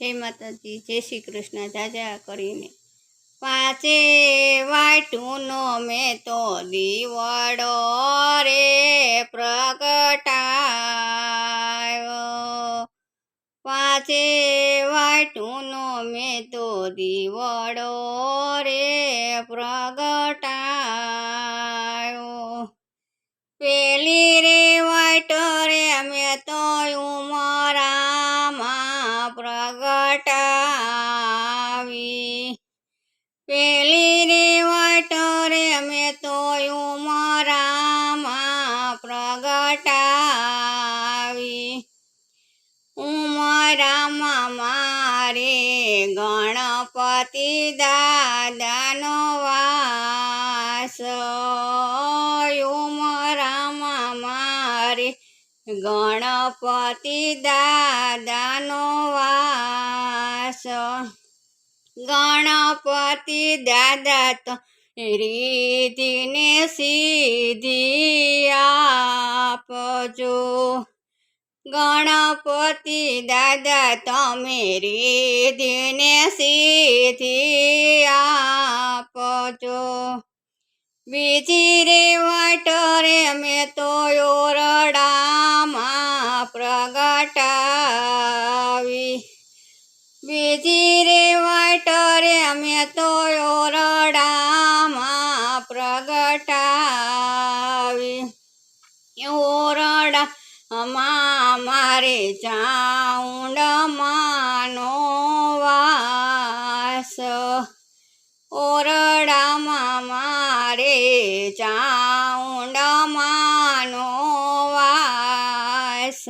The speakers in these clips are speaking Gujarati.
જય માતાજી, જય શ્રી કૃષ્ણ જાજા કરીને. પાંચે વાટુનો મેં તો દીવડો રે પ્રગટાયો. પાંચે વાટુનો મેં તો દીવડો રે પ્રગટાયો ઉમરામાં મારે ગણપતિ દાદાનો વાસ. ઉમરામાં મારે ગણપતિ દાદાનો વાસ. ગણપતિ દાદા તો રીતિને સીધી આપજો. ગણપતિ દાદા, તમે રીતિને સીધી આપજો. બીજી રે વાટરે મેં તો ઓરડામાં પ્રગટાવી. બીજી રે વાટરે મેં તો ઓરડામાં પ્રગટાવી. ઓરડા માં મારે ચાઉંડમાનો વાસ. ઓરડામાં મારે ચાઉંડમાનો વાસ.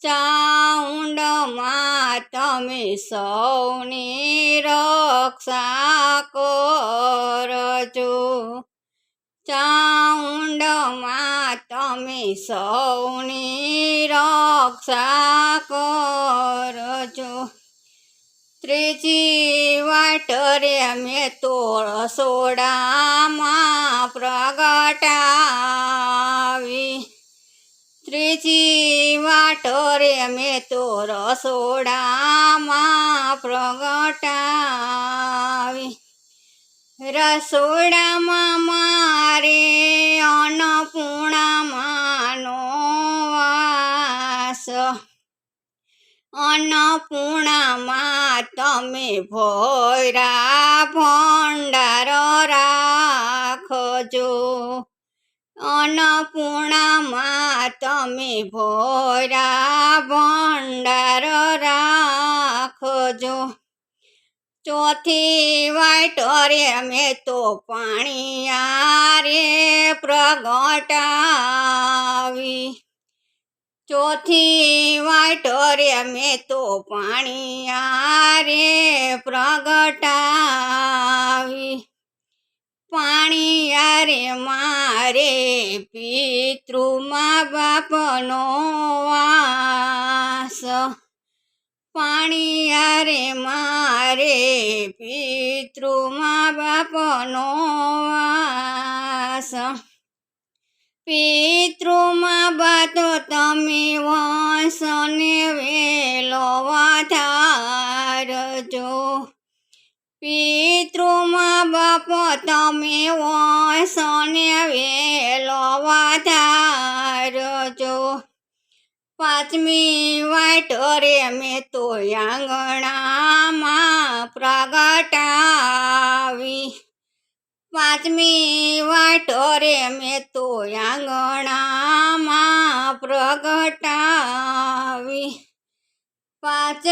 ચાઉંડમાં તમે સૌની રક્ષા કરજો. ચાઉંડમાં તમે સૌની રક્ષા કરજો. ત્રીજી વાટરે મેં તો રસોડામાં પ્રગટાવી. ત્રીજી વાટરે મેં તો રસોડામાં પ્રગટાવી. રસોડામાં અન્નપૂર્ણામાં તમે ભોયરા ભંડાર રાખજો. અન્નપૂર્ણામાં તમે ભોયરા ભંડાર રાખજો. ચોથી વાટરે મેં તો પાણી આરે પ્રગટાવી ચોથી વાટરે મેં તો પાણી આરે પ્રગટાવી. પાણી યારે મારે પિતૃમાં બાપનો વાસ. પાણી યારે મારે પિતૃમાં બાપનો વાસ. પિતૃમાં તમે વંશને વેલો વધારજો પાંચમી વાટરે મેં તો આંગણામાં પ્રગટાવી પાંચમી વાટરે મેં તો આંગણામાં પ્રગટાવી પાંચ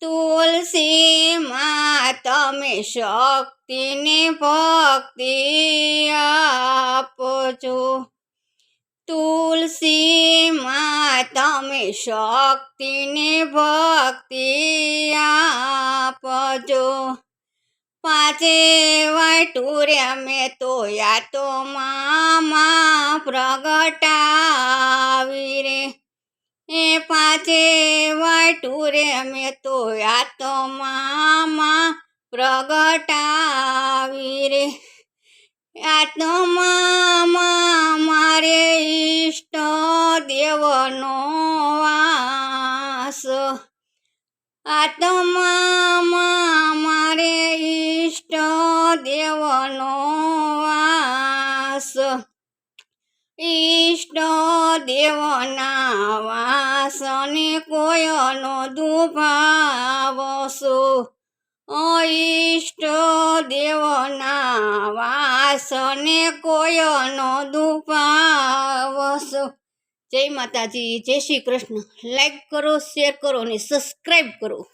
તુલસી માં તમે શક્તિને ભક્તિ આપજો. તુલસી માં તમે શક્તિને ભક્તિ આપજો. પાછે વાટુરે અમે તો યા તો મામા પ્રગટાવી રે એ પાછે વાટુરે અમે તો યા મામા પ્રગટાવી રે. આત્મા મારે ઈષ્ટ દેવનો વાસ. આત્મા મારે ઈષ્ટ દેવનો વાસ. ઈષ્ટ દેવના વાસને કોયનો દુભાવસો ઓ ઈષ્ટ દેવના વાસને કોયનો દુભાવસો જય માતાજી, જય શ્રી કૃષ્ણ. લાઈક કરો શેર કરો અને સબસ્ક્રાઈબ કરો.